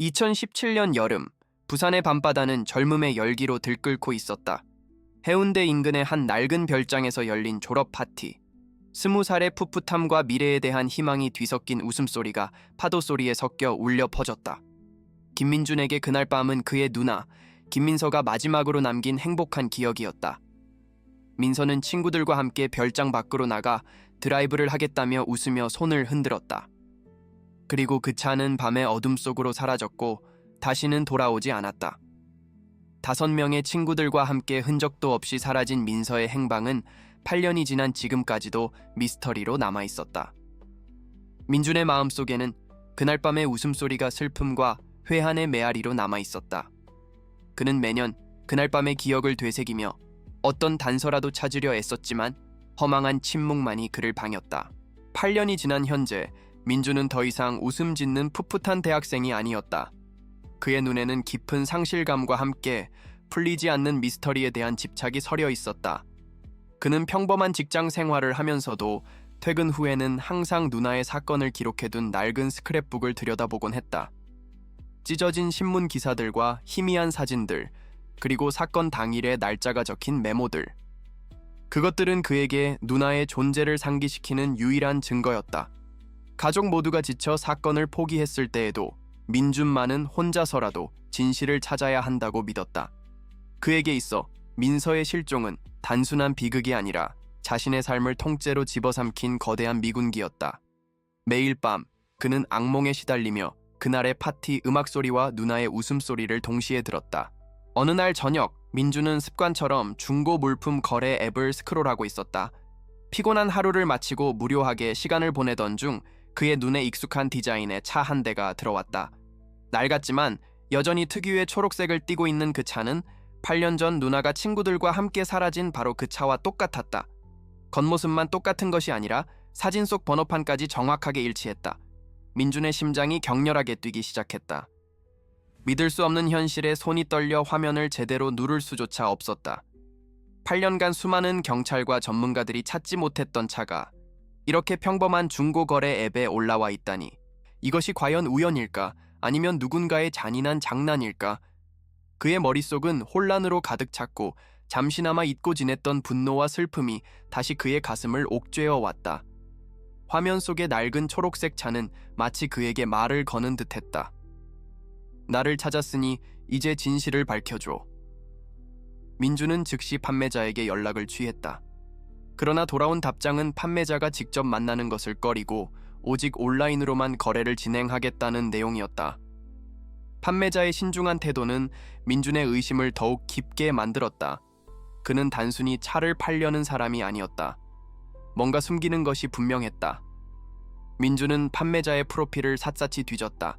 2017년 여름, 부산의 밤바다는 젊음의 열기로 들끓고 있었다. 해운대 인근의 한 낡은 별장에서 열린 졸업 파티. 스무 살의 풋풋함과 미래에 대한 희망이 뒤섞인 웃음소리가 파도 소리에 섞여 울려 퍼졌다. 김민준에게 그날 밤은 그의 누나, 김민서가 마지막으로 남긴 행복한 기억이었다. 민서는 친구들과 함께 별장 밖으로 나가 드라이브를 하겠다며 웃으며 손을 흔들었다. 그리고 그 차는 밤의 어둠 속으로 사라졌고 다시는 돌아오지 않았다. 다섯 명의 친구들과 함께 흔적도 없이 사라진 민서의 행방은 8년이 지난 지금까지도 미스터리로 남아 있었다. 민준의 마음 속에는 그날 밤의 웃음소리가 슬픔과 회한의 메아리로 남아 있었다. 그는 매년 그날 밤의 기억을 되새기며 어떤 단서라도 찾으려 애썼지만 허망한 침묵만이 그를 방했다. 8년이 지난 현재 민주는 더 이상 웃음 짓는 풋풋한 대학생이 아니었다. 그의 눈에는 깊은 상실감과 함께 풀리지 않는 미스터리에 대한 집착이 서려 있었다. 그는 평범한 직장 생활을 하면서도 퇴근 후에는 항상 누나의 사건을 기록해둔 낡은 스크랩북을 들여다보곤 했다. 찢어진 신문 기사들과 희미한 사진들, 그리고 사건 당일의 날짜가 적힌 메모들. 그것들은 그에게 누나의 존재를 상기시키는 유일한 증거였다. 가족 모두가 지쳐 사건을 포기했을 때에도 민준만은 혼자서라도 진실을 찾아야 한다고 믿었다. 그에게 있어 민서의 실종은 단순한 비극이 아니라 자신의 삶을 통째로 집어삼킨 거대한 미군기였다. 매일 밤 그는 악몽에 시달리며 그날의 파티 음악 소리와 누나의 웃음 소리를 동시에 들었다. 어느 날 저녁 민주는 습관처럼 중고 물품 거래 앱을 스크롤하고 있었다. 피곤한 하루를 마치고 무료하게 시간을 보내던 중 그의 눈에 익숙한 디자인의 차 한 대가 들어왔다. 낡았지만 여전히 특유의 초록색을 띠고 있는 그 차는 8년 전 누나가 친구들과 함께 사라진 바로 그 차와 똑같았다. 겉모습만 똑같은 것이 아니라 사진 속 번호판까지 정확하게 일치했다. 민준의 심장이 격렬하게 뛰기 시작했다. 믿을 수 없는 현실에 손이 떨려 화면을 제대로 누를 수조차 없었다. 8년간 수많은 경찰과 전문가들이 찾지 못했던 차가 이렇게 평범한 중고 거래 앱에 올라와 있다니 이것이 과연 우연일까 아니면 누군가의 잔인한 장난일까 그의 머릿속은 혼란으로 가득 찼고 잠시나마 잊고 지냈던 분노와 슬픔이 다시 그의 가슴을 옥죄어 왔다. 화면 속의 낡은 초록색 차는 마치 그에게 말을 거는 듯했다. 나를 찾았으니 이제 진실을 밝혀줘. 민주는 즉시 판매자에게 연락을 취했다. 그러나 돌아온 답장은 판매자가 직접 만나는 것을 꺼리고 오직 온라인으로만 거래를 진행하겠다는 내용이었다. 판매자의 신중한 태도는 민준의 의심을 더욱 깊게 만들었다. 그는 단순히 차를 팔려는 사람이 아니었다. 뭔가 숨기는 것이 분명했다. 민준은 판매자의 프로필을 샅샅이 뒤졌다.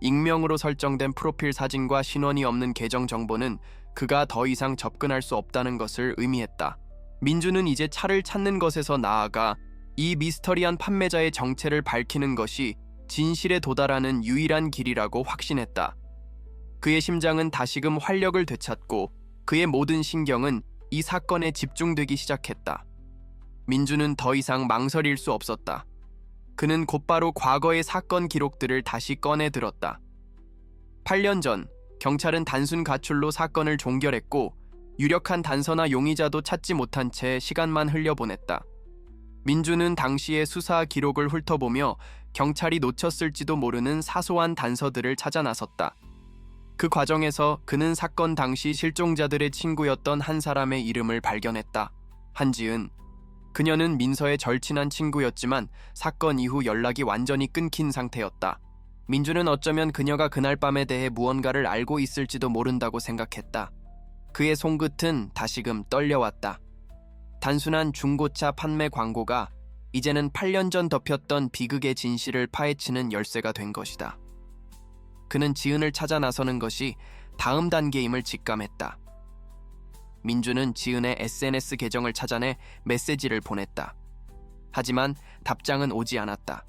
익명으로 설정된 프로필 사진과 신원이 없는 계정 정보는 그가 더 이상 접근할 수 없다는 것을 의미했다. 민주는 이제 차를 찾는 것에서 나아가 이 미스터리한 판매자의 정체를 밝히는 것이 진실에 도달하는 유일한 길이라고 확신했다. 그의 심장은 다시금 활력을 되찾고 그의 모든 신경은 이 사건에 집중되기 시작했다. 민주는 더 이상 망설일 수 없었다. 그는 곧바로 과거의 사건 기록들을 다시 꺼내 들었다. 8년 전 경찰은 단순 가출로 사건을 종결했고 유력한 단서나 용의자도 찾지 못한 채 시간만 흘려보냈다. 민주는 당시의 수사 기록을 훑어보며 경찰이 놓쳤을지도 모르는 사소한 단서들을 찾아 나섰다. 그 과정에서 그는 사건 당시 실종자들의 친구였던 한 사람의 이름을 발견했다. 한지은. 그녀는 민서의 절친한 친구였지만 사건 이후 연락이 완전히 끊긴 상태였다. 민주는 어쩌면 그녀가 그날 밤에 대해 무언가를 알고 있을지도 모른다고 생각했다. 그의 손끝은 다시금 떨려왔다. 단순한 중고차 판매 광고가 이제는 8년 전 덮였던 비극의 진실을 파헤치는 열쇠가 된 것이다. 그는 지은을 찾아 나서는 것이 다음 단계임을 직감했다. 민주는 지은의 SNS 계정을 찾아내 메시지를 보냈다. 하지만 답장은 오지 않았다.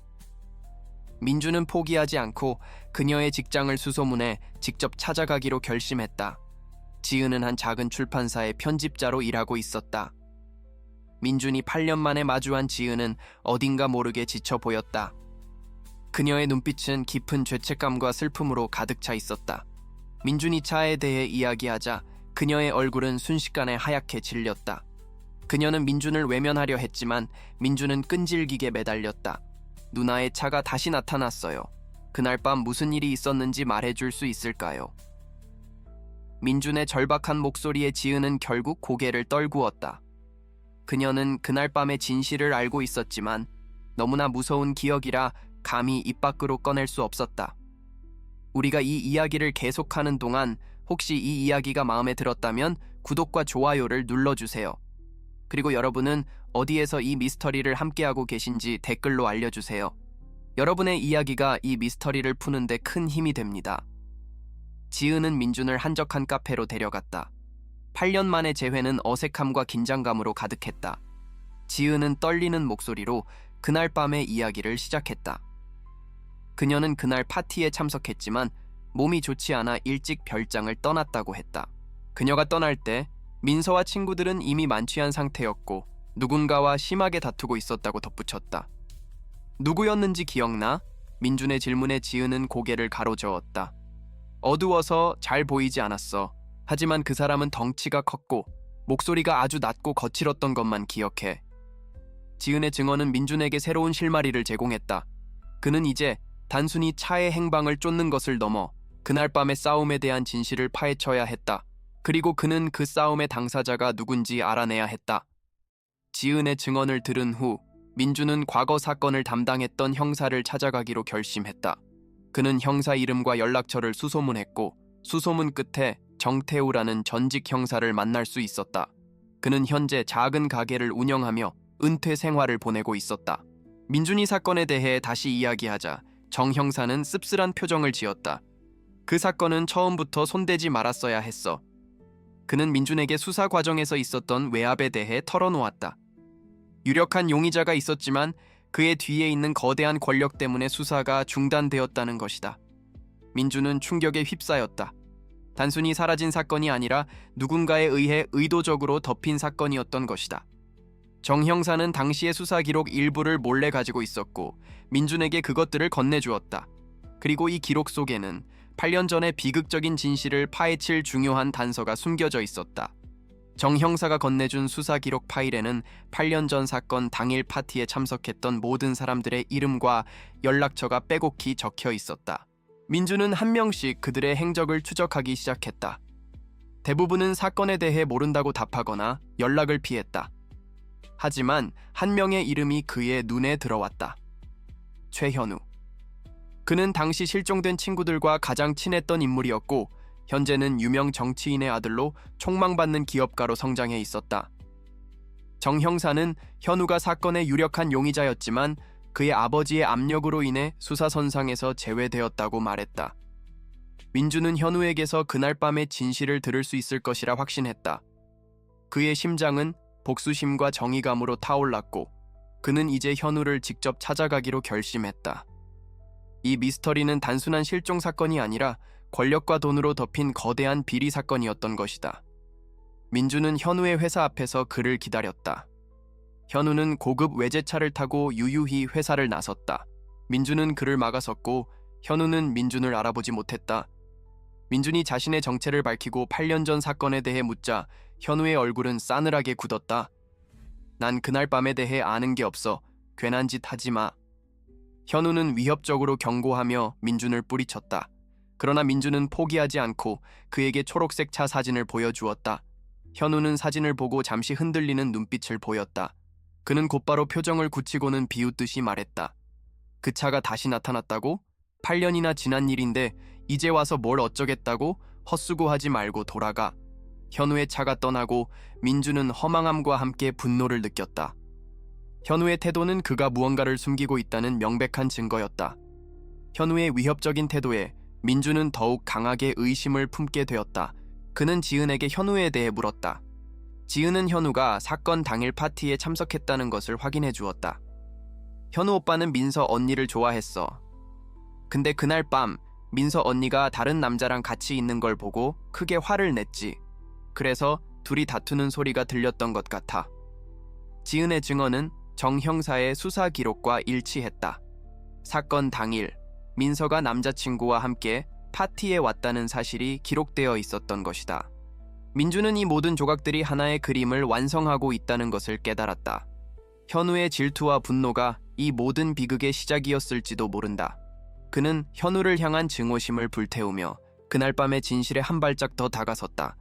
민주는 포기하지 않고 그녀의 직장을 수소문해 직접 찾아가기로 결심했다. 지은은 한 작은 출판사의 편집자로 일하고 있었다. 민준이 8년 만에 마주한 지은은 어딘가 모르게 지쳐 보였다. 그녀의 눈빛은 깊은 죄책감과 슬픔으로 가득 차 있었다. 민준이 차에 대해 이야기하자 그녀의 얼굴은 순식간에 하얗게 질렸다. 그녀는 민준을 외면하려 했지만 민준은 끈질기게 매달렸다. 누나의 차가 다시 나타났어요. 그날 밤 무슨 일이 있었는지 말해줄 수 있을까요? 민준의 절박한 목소리에 지은은 결국 고개를 떨구었다. 그녀는 그날 밤의 진실을 알고 있었지만 너무나 무서운 기억이라 감히 입 밖으로 꺼낼 수 없었다. 우리가 이 이야기를 계속하는 동안 혹시 이 이야기가 마음에 들었다면 구독과 좋아요를 눌러주세요. 그리고 여러분은 어디에서 이 미스터리를 함께하고 계신지 댓글로 알려주세요. 여러분의 이야기가 이 미스터리를 푸는데 큰 힘이 됩니다. 지은은 민준을 한적한 카페로 데려갔다. 8년 만의 재회는 어색함과 긴장감으로 가득했다. 지은은 떨리는 목소리로 그날 밤의 이야기를 시작했다. 그녀는 그날 파티에 참석했지만 몸이 좋지 않아 일찍 별장을 떠났다고 했다. 그녀가 떠날 때 민서와 친구들은 이미 만취한 상태였고 누군가와 심하게 다투고 있었다고 덧붙였다. 누구였는지 기억나? 민준의 질문에 지은은 고개를 가로저었다. 어두워서 잘 보이지 않았어. 하지만 그 사람은 덩치가 컸고 목소리가 아주 낮고 거칠었던 것만 기억해. 지은의 증언은 민준에게 새로운 실마리를 제공했다. 그는 이제 단순히 차의 행방을 쫓는 것을 넘어 그날 밤의 싸움에 대한 진실을 파헤쳐야 했다. 그리고 그는 그 싸움의 당사자가 누군지 알아내야 했다. 지은의 증언을 들은 후 민주는 과거 사건을 담당했던 형사를 찾아가기로 결심했다. 그는 형사 이름과 연락처를 수소문했고 수소문 끝에 정태우라는 전직 형사를 만날 수 있었다. 그는 현재 작은 가게를 운영하며 은퇴 생활을 보내고 있었다. 민준이 사건에 대해 다시 이야기하자 정 형사는 씁쓸한 표정을 지었다. 그 사건은 처음부터 손대지 말았어야 했어. 그는 민준에게 수사 과정에서 있었던 외압에 대해 털어놓았다. 유력한 용의자가 있었지만 그의 뒤에 있는 거대한 권력 때문에 수사가 중단되었다는 것이다. 민준은 충격에 휩싸였다. 단순히 사라진 사건이 아니라 누군가에 의해 의도적으로 덮인 사건이었던 것이다. 정 형사는 당시의 수사 기록 일부를 몰래 가지고 있었고 민준에게 그것들을 건네주었다. 그리고 이 기록 속에는 8년 전의 비극적인 진실을 파헤칠 중요한 단서가 숨겨져 있었다. 정 형사가 건네준 수사 기록 파일에는 8년 전 사건 당일 파티에 참석했던 모든 사람들의 이름과 연락처가 빼곡히 적혀 있었다. 민주는 한 명씩 그들의 행적을 추적하기 시작했다. 대부분은 사건에 대해 모른다고 답하거나 연락을 피했다. 하지만 한 명의 이름이 그의 눈에 들어왔다. 최현우. 그는 당시 실종된 친구들과 가장 친했던 인물이었고 현재는 유명 정치인의 아들로 촉망받는 기업가로 성장해 있었다. 정 형사는 현우가 사건의 유력한 용의자였지만 그의 아버지의 압력으로 인해 수사선상에서 제외되었다고 말했다. 민주는 현우에게서 그날 밤의 진실을 들을 수 있을 것이라 확신했다. 그의 심장은 복수심과 정의감으로 타올랐고 그는 이제 현우를 직접 찾아가기로 결심했다. 이 미스터리는 단순한 실종 사건이 아니라 권력과 돈으로 덮인 거대한 비리 사건이었던 것이다. 민주는 현우의 회사 앞에서 그를 기다렸다. 현우는 고급 외제차를 타고 유유히 회사를 나섰다. 민주는 그를 막아섰고 현우는 민준을 알아보지 못했다. 민준이 자신의 정체를 밝히고 8년 전 사건에 대해 묻자 현우의 얼굴은 싸늘하게 굳었다. 난 그날 밤에 대해 아는 게 없어. 괜한 짓 하지 마. 현우는 위협적으로 경고하며 민준을 뿌리쳤다. 그러나 민준은 포기하지 않고 그에게 초록색 차 사진을 보여주었다. 현우는 사진을 보고 잠시 흔들리는 눈빛을 보였다. 그는 곧바로 표정을 굳히고는 비웃듯이 말했다. 그 차가 다시 나타났다고? 8년이나 지난 일인데 이제 와서 뭘 어쩌겠다고? 헛수고하지 말고 돌아가. 현우의 차가 떠나고 민주는 허망함과 함께 분노를 느꼈다. 현우의 태도는 그가 무언가를 숨기고 있다는 명백한 증거였다. 현우의 위협적인 태도에 민주는 더욱 강하게 의심을 품게 되었다. 그는 지은에게 현우에 대해 물었다. 지은은 현우가 사건 당일 파티에 참석했다는 것을 확인해 주었다. 현우 오빠는 민서 언니를 좋아했어. 근데 그날 밤 민서 언니가 다른 남자랑 같이 있는 걸 보고 크게 화를 냈지. 그래서 둘이 다투는 소리가 들렸던 것 같아. 지은의 증언은 정 형사의 수사 기록과 일치했다. 사건 당일 민서가 남자친구와 함께 파티에 왔다는 사실이 기록되어 있었던 것이다. 민주는 이 모든 조각들이 하나의 그림을 완성하고 있다는 것을 깨달았다. 현우의 질투와 분노가 이 모든 비극의 시작이었을지도 모른다. 그는 현우를 향한 증오심을 불태우며 그날 밤의 진실에 한 발짝 더 다가섰다.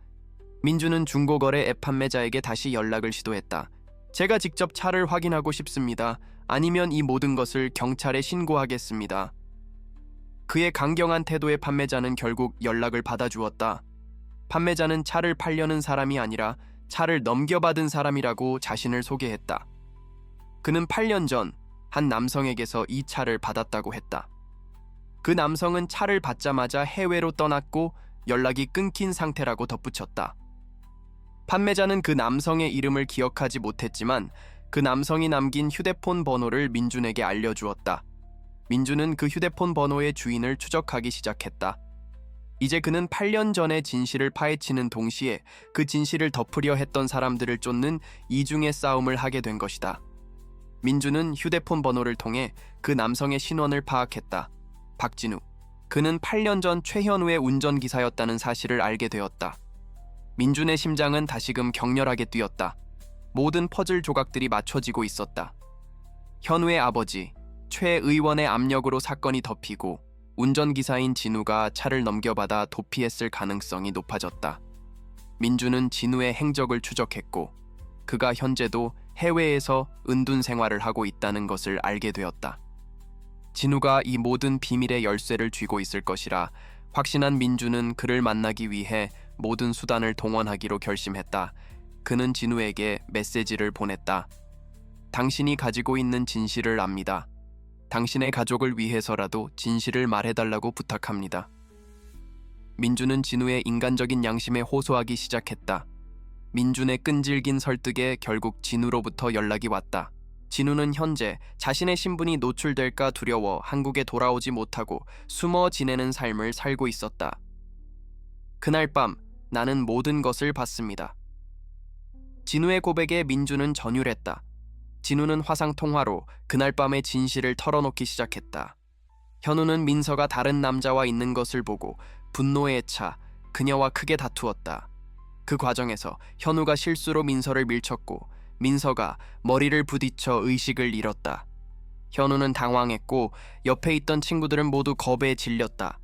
민주는 중고거래 앱 판매자에게 다시 연락을 시도했다. 제가 직접 차를 확인하고 싶습니다. 아니면 이 모든 것을 경찰에 신고하겠습니다. 그의 강경한 태도에 판매자는 결국 연락을 받아주었다. 판매자는 차를 팔려는 사람이 아니라 차를 넘겨받은 사람이라고 자신을 소개했다. 그는 8년 전 한 남성에게서 이 차를 받았다고 했다. 그 남성은 차를 받자마자 해외로 떠났고 연락이 끊긴 상태라고 덧붙였다. 판매자는 그 남성의 이름을 기억하지 못했지만 그 남성이 남긴 휴대폰 번호를 민준에게 알려주었다. 민준은 그 휴대폰 번호의 주인을 추적하기 시작했다. 이제 그는 8년 전의 진실을 파헤치는 동시에 그 진실을 덮으려 했던 사람들을 쫓는 이중의 싸움을 하게 된 것이다. 민준은 휴대폰 번호를 통해 그 남성의 신원을 파악했다. 박진우. 그는 8년 전 최현우의 운전기사였다는 사실을 알게 되었다. 민준의 심장은 다시금 격렬하게 뛰었다. 모든 퍼즐 조각들이 맞춰지고 있었다. 현우의 아버지, 최 의원의 압력으로 사건이 덮이고 운전기사인 진우가 차를 넘겨받아 도피했을 가능성이 높아졌다. 민주는 진우의 행적을 추적했고 그가 현재도 해외에서 은둔 생활을 하고 있다는 것을 알게 되었다. 진우가 이 모든 비밀의 열쇠를 쥐고 있을 것이라 확신한 민주는 그를 만나기 위해 모든 수단을 동원하기로 결심했다. 그는 진우에게 메시지를 보냈다. 당신이 가지고 있는 진실을 압니다. 당신의 가족을 위해서라도 진실을 말해달라고 부탁합니다. 민주는 진우의 인간적인 양심에 호소하기 시작했다. 민준의 끈질긴 설득에 결국 진우로부터 연락이 왔다. 진우는 현재 자신의 신분이 노출될까 두려워 한국에 돌아오지 못하고 숨어 지내는 삶을 살고 있었다. 그날 밤 나는 모든 것을 봤습니다. 진우의 고백에 민주는 전율했다. 진우는 화상 통화로 그날 밤의 진실을 털어놓기 시작했다. 현우는 민서가 다른 남자와 있는 것을 보고 분노에 차 그녀와 크게 다투었다. 그 과정에서 현우가 실수로 민서를 밀쳤고 민서가 머리를 부딪혀 의식을 잃었다. 현우는 당황했고 옆에 있던 친구들은 모두 겁에 질렸다.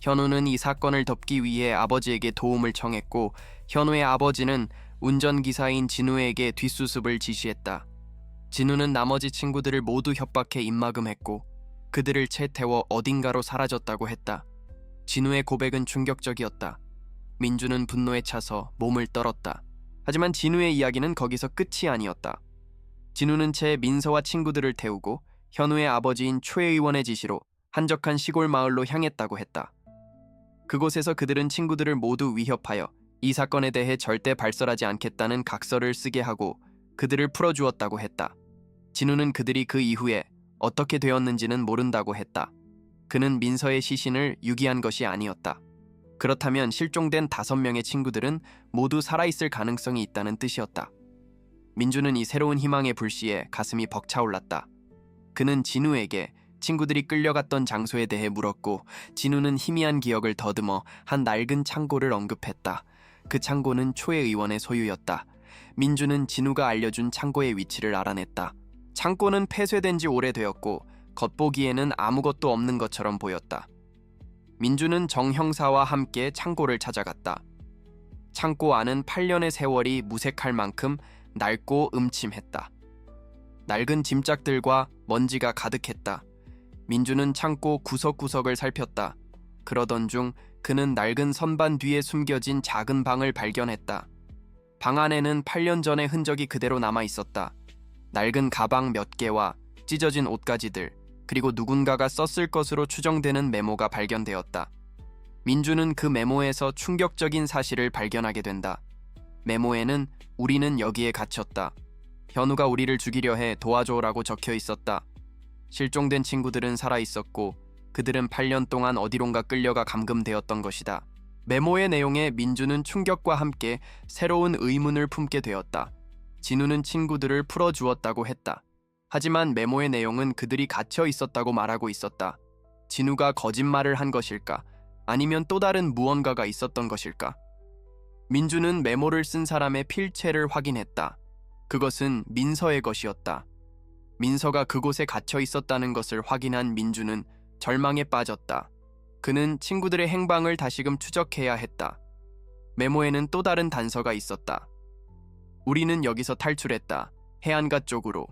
현우는 이 사건을 덮기 위해 아버지에게 도움을 청했고 현우의 아버지는 운전기사인 진우에게 뒷수습을 지시했다. 진우는 나머지 친구들을 모두 협박해 입막음했고 그들을 채 태워 어딘가로 사라졌다고 했다. 진우의 고백은 충격적이었다. 민주는 분노에 차서 몸을 떨었다. 하지만 진우의 이야기는 거기서 끝이 아니었다. 진우는 채 민서와 친구들을 태우고 현우의 아버지인 최 의원의 지시로 한적한 시골 마을로 향했다고 했다. 그곳에서 그들은 친구들을 모두 위협하여 이 사건에 대해 절대 발설하지 않겠다는 각서를 쓰게 하고 그들을 풀어주었다고 했다. 진우는 그들이 그 이후에 어떻게 되었는지는 모른다고 했다. 그는 민서의 시신을 유기한 것이 아니었다. 그렇다면 실종된 다섯 명의 친구들은 모두 살아있을 가능성이 있다는 뜻이었다. 민주는 이 새로운 희망의 불씨에 가슴이 벅차올랐다. 그는 진우에게 친구들이 끌려갔던 장소에 대해 물었고 진우는 희미한 기억을 더듬어 한 낡은 창고를 언급했다. 그 창고는 초의 의원의 소유였다. 민주는 진우가 알려준 창고의 위치를 알아냈다. 창고는 폐쇄된 지 오래되었고 겉보기에는 아무것도 없는 것처럼 보였다. 민주는 정 형사와 함께 창고를 찾아갔다. 창고 안은 8년의 세월이 무색할 만큼 낡고 음침했다. 낡은 짐짝들과 먼지가 가득했다. 민주는 창고 구석구석을 살폈다. 그러던 중 그는 낡은 선반 뒤에 숨겨진 작은 방을 발견했다. 방 안에는 8년 전의 흔적이 그대로 남아 있었다. 낡은 가방 몇 개와 찢어진 옷가지들, 그리고 누군가가 썼을 것으로 추정되는 메모가 발견되었다. 민주는 그 메모에서 충격적인 사실을 발견하게 된다. 메모에는 우리는 여기에 갇혔다. 현우가 우리를 죽이려 해 도와줘라고 적혀 있었다. 실종된 친구들은 살아 있었고 그들은 8년 동안 어디론가 끌려가 감금되었던 것이다. 메모의 내용에 민주는 충격과 함께 새로운 의문을 품게 되었다. 진우는 친구들을 풀어주었다고 했다. 하지만 메모의 내용은 그들이 갇혀 있었다고 말하고 있었다. 진우가 거짓말을 한 것일까? 아니면 또 다른 무언가가 있었던 것일까? 민주는 메모를 쓴 사람의 필체를 확인했다. 그것은 민서의 것이었다. 민서가 그곳에 갇혀 있었다는 것을 확인한 민주는 절망에 빠졌다. 그는 친구들의 행방을 다시금 추적해야 했다. 메모에는 또 다른 단서가 있었다. 우리는 여기서 탈출했다. 해안가 쪽으로.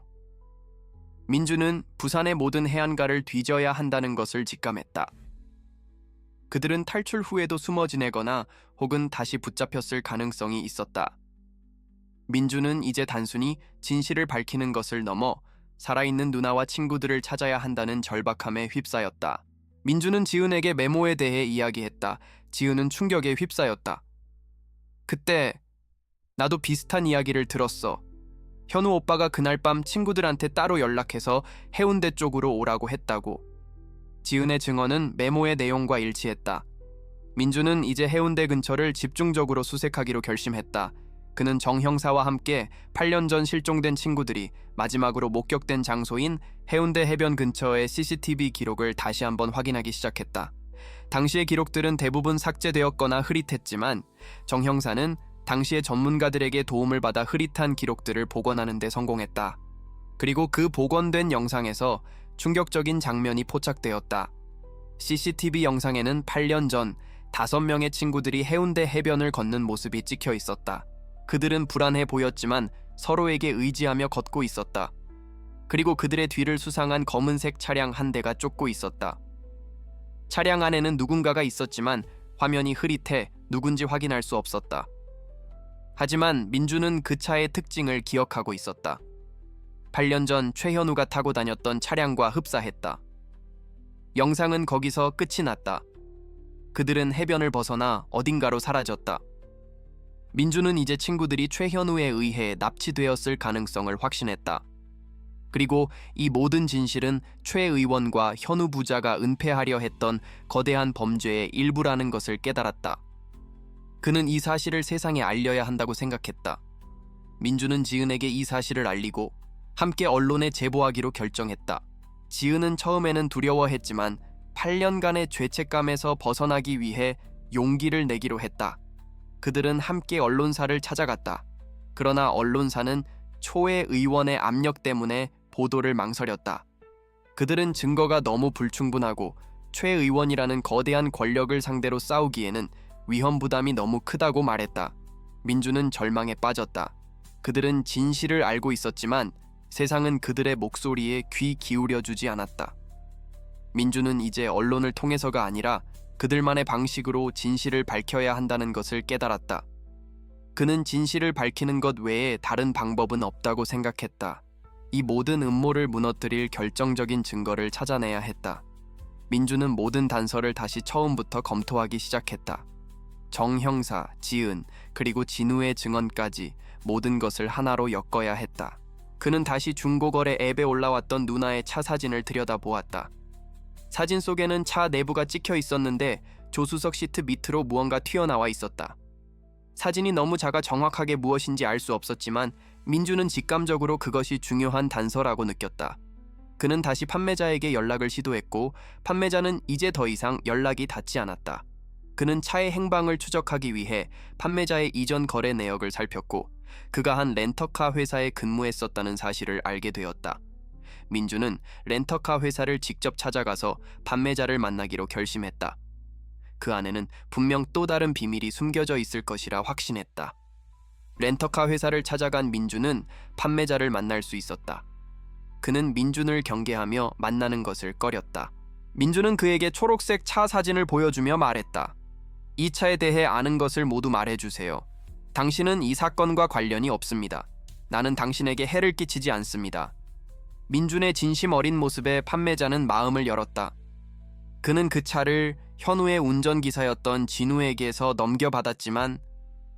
민주는 부산의 모든 해안가를 뒤져야 한다는 것을 직감했다. 그들은 탈출 후에도 숨어 지내거나 혹은 다시 붙잡혔을 가능성이 있었다. 민주는 이제 단순히 진실을 밝히는 것을 넘어 살아있는 누나와 친구들을 찾아야 한다는 절박함에 휩싸였다. 민주는 지은에게 메모에 대해 이야기했다. 지은은 충격에 휩싸였다. 그때 나도 비슷한 이야기를 들었어. 현우 오빠가 그날 밤 친구들한테 따로 연락해서 해운대 쪽으로 오라고 했다고. 지은의 증언은 메모의 내용과 일치했다. 민주는 이제 해운대 근처를 집중적으로 수색하기로 결심했다. 그는 정 형사와 함께 8년 전 실종된 친구들이 마지막으로 목격된 장소인 해운대 해변 근처의 CCTV 기록을 다시 한번 확인하기 시작했다. 당시의 기록들은 대부분 삭제되었거나 흐릿했지만 정 형사는 당시의 전문가들에게 도움을 받아 흐릿한 기록들을 복원하는 데 성공했다. 그리고 그 복원된 영상에서 충격적인 장면이 포착되었다. CCTV 영상에는 8년 전 5명의 친구들이 해운대 해변을 걷는 모습이 찍혀 있었다. 그들은 불안해 보였지만 서로에게 의지하며 걷고 있었다. 그리고 그들의 뒤를 수상한 검은색 차량 한 대가 쫓고 있었다. 차량 안에는 누군가가 있었지만 화면이 흐릿해 누군지 확인할 수 없었다. 하지만 민주는 그 차의 특징을 기억하고 있었다. 8년 전 최현우가 타고 다녔던 차량과 흡사했다. 영상은 거기서 끝이 났다. 그들은 해변을 벗어나 어딘가로 사라졌다. 민주는 이제 친구들이 최현우에 의해 납치되었을 가능성을 확신했다. 그리고 이 모든 진실은 최 의원과 현우 부자가 은폐하려 했던 거대한 범죄의 일부라는 것을 깨달았다. 그는 이 사실을 세상에 알려야 한다고 생각했다. 민주는 지은에게 이 사실을 알리고 함께 언론에 제보하기로 결정했다. 지은은 처음에는 두려워했지만 8년간의 죄책감에서 벗어나기 위해 용기를 내기로 했다. 그들은 함께 언론사를 찾아갔다. 그러나 언론사는 초의 의원의 압력 때문에 보도를 망설였다. 그들은 증거가 너무 불충분하고 최 의원이라는 거대한 권력을 상대로 싸우기에는 위험 부담이 너무 크다고 말했다. 민주는 절망에 빠졌다. 그들은 진실을 알고 있었지만 세상은 그들의 목소리에 귀 기울여 주지 않았다. 민주는 이제 언론을 통해서가 아니라 그들만의 방식으로 진실을 밝혀야 한다는 것을 깨달았다. 그는 진실을 밝히는 것 외에 다른 방법은 없다고 생각했다. 이 모든 음모를 무너뜨릴 결정적인 증거를 찾아내야 했다. 민주는 모든 단서를 다시 처음부터 검토하기 시작했다. 정 형사, 지은, 그리고 진우의 증언까지 모든 것을 하나로 엮어야 했다. 그는 다시 중고거래 앱에 올라왔던 누나의 차 사진을 들여다보았다. 사진 속에는 차 내부가 찍혀 있었는데 조수석 시트 밑으로 무언가 튀어나와 있었다. 사진이 너무 작아 정확하게 무엇인지 알 수 없었지만 민주는 직감적으로 그것이 중요한 단서라고 느꼈다. 그는 다시 판매자에게 연락을 시도했고 판매자는 이제 더 이상 연락이 닿지 않았다. 그는 차의 행방을 추적하기 위해 판매자의 이전 거래 내역을 살폈고 그가 한 렌터카 회사에 근무했었다는 사실을 알게 되었다. 민주는 렌터카 회사를 직접 찾아가서 판매자를 만나기로 결심했다. 그 안에는 분명 또 다른 비밀이 숨겨져 있을 것이라 확신했다. 렌터카 회사를 찾아간 민주는 판매자를 만날 수 있었다. 그는 민준을 경계하며 만나는 것을 꺼렸다. 민주는 그에게 초록색 차 사진을 보여주며 말했다. 이 차에 대해 아는 것을 모두 말해주세요. 당신은 이 사건과 관련이 없습니다. 나는 당신에게 해를 끼치지 않습니다. 민준의 진심 어린 모습에 판매자는 마음을 열었다. 그는 그 차를 현우의 운전기사였던 진우에게서 넘겨받았지만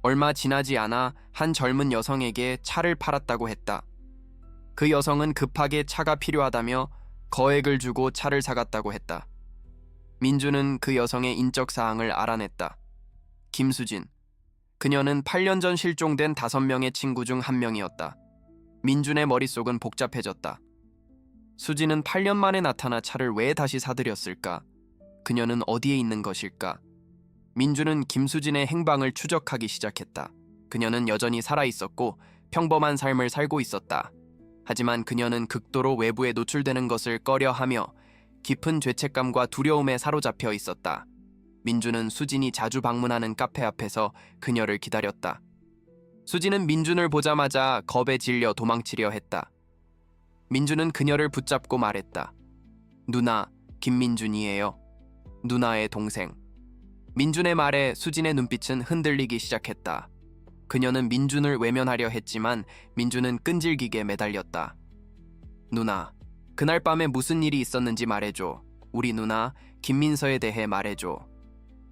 얼마 지나지 않아 한 젊은 여성에게 차를 팔았다고 했다. 그 여성은 급하게 차가 필요하다며 거액을 주고 차를 사갔다고 했다. 민주는 그 여성의 인적 사항을 알아냈다. 김수진. 그녀는 8년 전 실종된 5명의 친구 중 한 명이었다. 민준의 머릿속은 복잡해졌다. 수지는 8년 만에 나타나 차를 왜 다시 사들였을까? 그녀는 어디에 있는 것일까? 민주는 김수진의 행방을 추적하기 시작했다. 그녀는 여전히 살아 있었고 평범한 삶을 살고 있었다. 하지만 그녀는 극도로 외부에 노출되는 것을 꺼려하며 깊은 죄책감과 두려움에 사로잡혀 있었다. 민주는 수진이 자주 방문하는 카페 앞에서 그녀를 기다렸다. 수진은 민준을 보자마자 겁에 질려 도망치려 했다. 민준은 그녀를 붙잡고 말했다. 누나, 김민준이에요. 누나의 동생. 민준의 말에 수진의 눈빛은 흔들리기 시작했다. 그녀는 민준을 외면하려 했지만 민준은 끈질기게 매달렸다. 누나, 그날 밤에 무슨 일이 있었는지 말해줘. 우리 누나, 김민서에 대해 말해줘.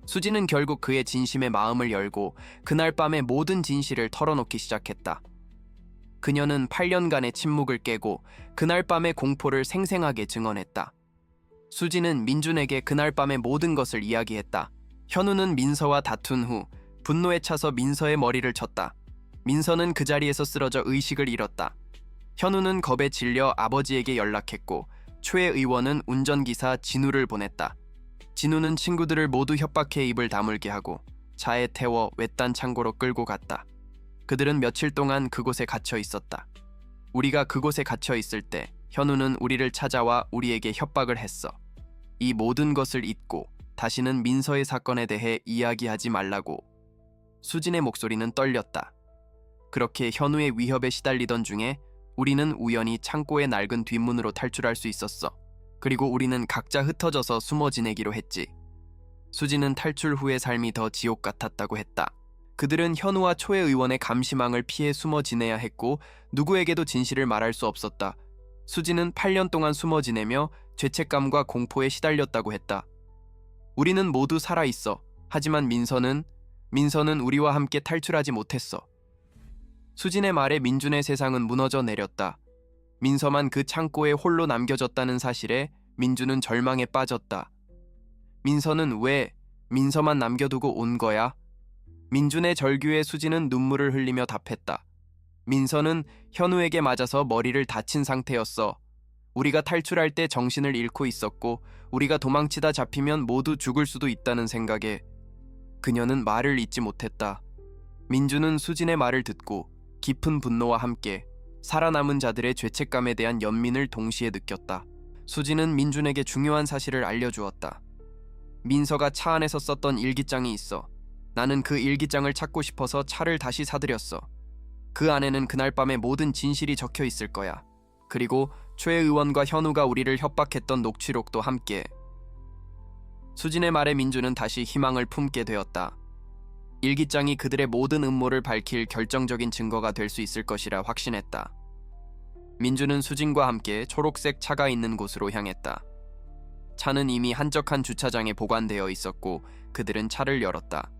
수지는 결국 그의 진심의 마음을 열고 그날 밤의 모든 진실을 털어놓기 시작했다. 그녀는 8년간의 침묵을 깨고 그날 밤의 공포를 생생하게 증언했다. 수지는 민준에게 그날 밤의 모든 것을 이야기했다. 현우는 민서와 다툰 후 분노에 차서 민서의 머리를 쳤다. 민서는 그 자리에서 쓰러져 의식을 잃었다. 현우는 겁에 질려 아버지에게 연락했고 최 의원은 운전기사 진우를 보냈다. 진우는 친구들을 모두 협박해 입을 다물게 하고 차에 태워 외딴 창고로 끌고 갔다. 그들은 며칠 동안 그곳에 갇혀 있었다. 우리가 그곳에 갇혀 있을 때 현우는 우리를 찾아와 우리에게 협박을 했어. 이 모든 것을 잊고 다시는 민서의 사건에 대해 이야기하지 말라고. 수진의 목소리는 떨렸다. 그렇게 현우의 위협에 시달리던 중에 우리는 우연히 창고의 낡은 뒷문으로 탈출할 수 있었어. 그리고 우리는 각자 흩어져서 숨어 지내기로 했지. 수지는 탈출 후의 삶이 더 지옥 같았다고 했다. 그들은 현우와 초의 의원의 감시망을 피해 숨어 지내야 했고 누구에게도 진실을 말할 수 없었다. 수지는 8년 동안 숨어 지내며 죄책감과 공포에 시달렸다고 했다. 우리는 모두 살아 있어. 하지만 민서는 민서는 우리와 함께 탈출하지 못했어. 수진의 말에 민준의 세상은 무너져 내렸다. 민서만 그 창고에 홀로 남겨졌다는 사실에 민준은 절망에 빠졌다. 민서는 왜 민서만 남겨두고 온 거야? 민준의 절규에 수지는 눈물을 흘리며 답했다. 민서는 현우에게 맞아서 머리를 다친 상태였어. 우리가 탈출할 때 정신을 잃고 있었고 우리가 도망치다 잡히면 모두 죽을 수도 있다는 생각에 그녀는 말을 잇지 못했다. 민주는 수진의 말을 듣고 깊은 분노와 함께 살아남은 자들의 죄책감에 대한 연민을 동시에 느꼈다. 수진은 민준에게 중요한 사실을 알려주었다. 민서가 차 안에서 썼던 일기장이 있어. 나는 그 일기장을 찾고 싶어서 차를 다시 사들였어. 그 안에는 그날 밤의 모든 진실이 적혀 있을 거야. 그리고 최 의원과 현우가 우리를 협박했던 녹취록도 함께. 수진의 말에 민주는 다시 희망을 품게 되었다. 일기장이 그들의 모든 음모를 밝힐 결정적인 증거가 될 수 있을 것이라 확신했다. 민주는 수진과 함께 초록색 차가 있는 곳으로 향했다. 차는 이미 한적한 주차장에 보관되어 있었고 그들은 차를 열었다.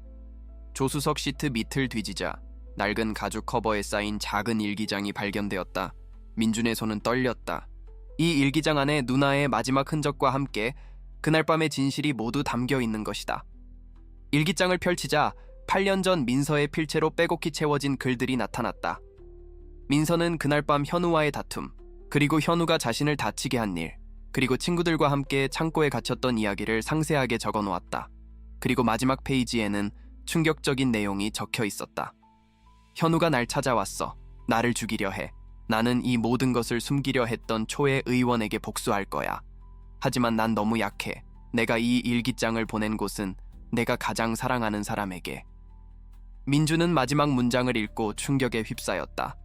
조수석 시트 밑을 뒤지자 낡은 가죽 커버에 쌓인 작은 일기장이 발견되었다. 민준의 손은 떨렸다. 이 일기장 안에 누나의 마지막 흔적과 함께 그날 밤의 진실이 모두 담겨 있는 것이다. 일기장을 펼치자 8년 전 민서의 필체로 빼곡히 채워진 글들이 나타났다. 민서는 그날 밤 현우와의 다툼, 그리고 현우가 자신을 다치게 한 일, 그리고 친구들과 함께 창고에 갇혔던 이야기를 상세하게 적어 놓았다. 그리고 마지막 페이지에는 충격적인 내용이 적혀 있었다. 현우가 날 찾아왔어. 나를 죽이려 해. 나는 이 모든 것을 숨기려 했던 초의 의원에게 복수할 거야. 하지만 난 너무 약해. 내가 이 일기장을 보낸 곳은 내가 가장 사랑하는 사람에게. 민주는 마지막 문장을 읽고 충격에 휩싸였다.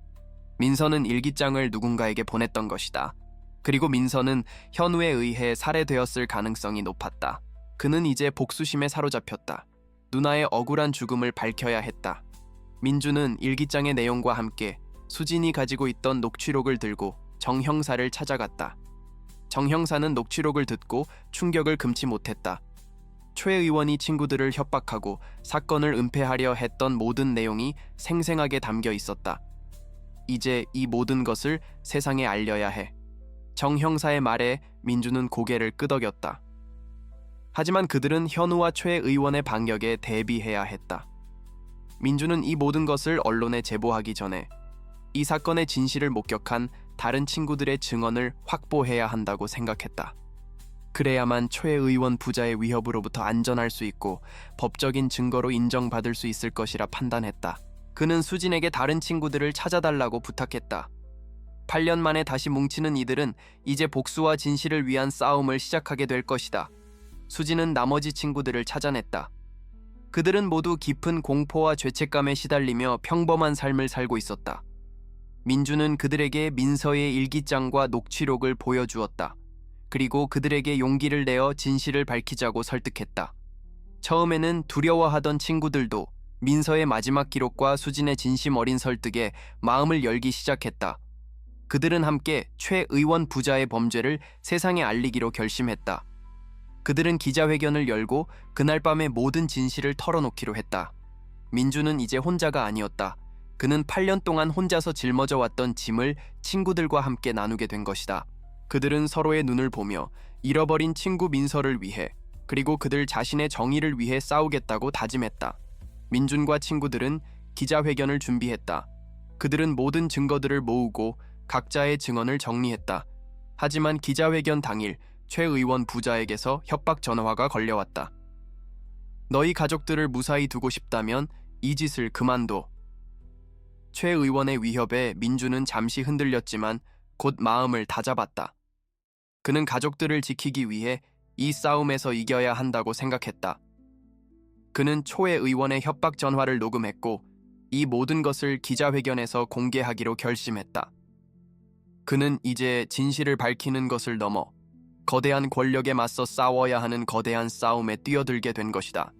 민서는 일기장을 누군가에게 보냈던 것이다. 그리고 민서는 현우에 의해 살해되었을 가능성이 높았다. 그는 이제 복수심에 사로잡혔다. 누나의 억울한 죽음을 밝혀야 했다. 민주는 일기장의 내용과 함께 수진이 가지고 있던 녹취록을 들고 정 형사를 찾아갔다. 정 형사는 녹취록을 듣고 충격을 금치 못했다. 최 의원이 친구들을 협박하고 사건을 은폐하려 했던 모든 내용이 생생하게 담겨 있었다. 이제 이 모든 것을 세상에 알려야 해. 정 형사의 말에 민주는 고개를 끄덕였다. 하지만 그들은 현우와 최 의원의 반격에 대비해야 했다. 민주는 이 모든 것을 언론에 제보하기 전에 이 사건의 진실을 목격한 다른 친구들의 증언을 확보해야 한다고 생각했다. 그래야만 최 의원 부자의 위협으로부터 안전할 수 있고 법적인 증거로 인정받을 수 있을 것이라 판단했다. 그는 수진에게 다른 친구들을 찾아달라고 부탁했다. 8년 만에 다시 뭉치는 이들은 이제 복수와 진실을 위한 싸움을 시작하게 될 것이다. 수진은 나머지 친구들을 찾아냈다. 그들은 모두 깊은 공포와 죄책감에 시달리며 평범한 삶을 살고 있었다. 민주는 그들에게 민서의 일기장과 녹취록을 보여주었다. 그리고 그들에게 용기를 내어 진실을 밝히자고 설득했다. 처음에는 두려워하던 친구들도 민서의 마지막 기록과 수진의 진심 어린 설득에 마음을 열기 시작했다. 그들은 함께 최 의원 부자의 범죄를 세상에 알리기로 결심했다. 그들은 기자회견을 열고 그날 밤의 모든 진실을 털어놓기로 했다. 민주는 이제 혼자가 아니었다. 그는 8년 동안 혼자서 짊어져 왔던 짐을 친구들과 함께 나누게 된 것이다. 그들은 서로의 눈을 보며 잃어버린 친구 민서를 위해 그리고 그들 자신의 정의를 위해 싸우겠다고 다짐했다. 민준과 친구들은 기자회견을 준비했다. 그들은 모든 증거들을 모으고 각자의 증언을 정리했다. 하지만 기자회견 당일 최 의원 부자에게서 협박 전화가 걸려왔다. 너희 가족들을 무사히 두고 싶다면 이 짓을 그만둬. 최 의원의 위협에 민주는 잠시 흔들렸지만 곧 마음을 다잡았다. 그는 가족들을 지키기 위해 이 싸움에서 이겨야 한다고 생각했다. 그는 초의 의원의 협박 전화를 녹음했고 이 모든 것을 기자회견에서 공개하기로 결심했다. 그는 이제 진실을 밝히는 것을 넘어 거대한 권력에 맞서 싸워야 하는 거대한 싸움에 뛰어들게 된 것이다.